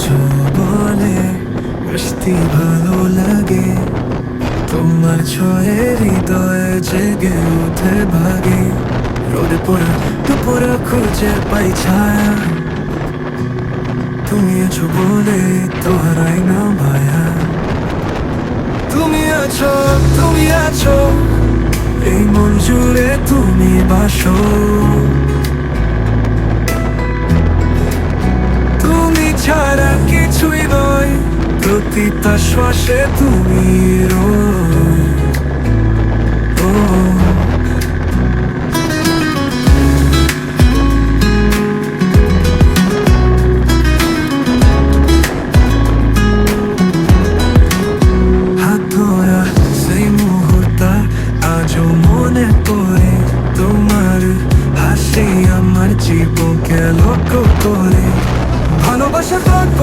কিছু বলে আসতে ভালো লাগে। তোমার ছয়ে হৃদয়ে জেগে উঠে ভাগে। রোদে পড়া দুপুরা খুঁজে পাই ছায়া। তুমি আছো বলে তো হারাই না মায়া। তুমি আছো তুমি আছো, এই মন জুড়ে তুমি বাসো। প্রতিটা শ্বাসে তুমি হাসি আমার জীবনকে লক্ষ্য করে। ভালোবাসার গল্প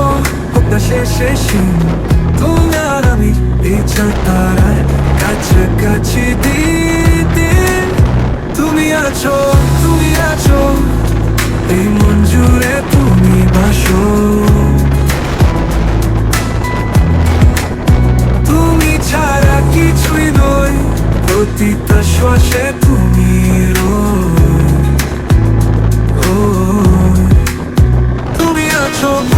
হোক শেষে তুমি কাছাকাছি দিতে তুমি আছো তুমি আছো এই তুমি বাসো তুমি আছো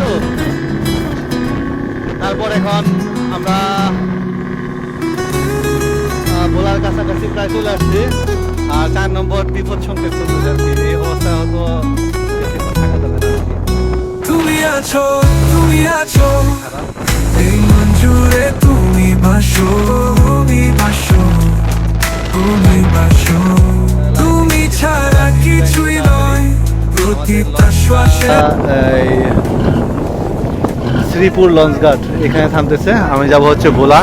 তো? তারপর এখন আমরা ভোলার কাছাকাছি প্রায় চলে আসছি। আর চার নম্বর বিপদ সংকেত চলতে যাচ্ছি এই অবস্থায় হয়তো থাকা যাবে না তুমি আছো তুমি আছো। এই জুড়ে তুমি বাসো তুমি বাসো তুমি বাসো তুমি ছাড়া কিছুই নয় প্রতিটা শ্বাসে শ্রীপুর লঞ্চ ঘাট এখানে থামতেছে। আমি যাব হচ্ছে ভোলা।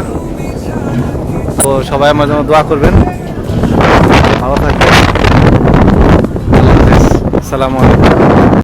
তো সবাই আমার জন্য দোয়া করবেন। ভালো থাকবেন। আসসালামু আলাইকুম।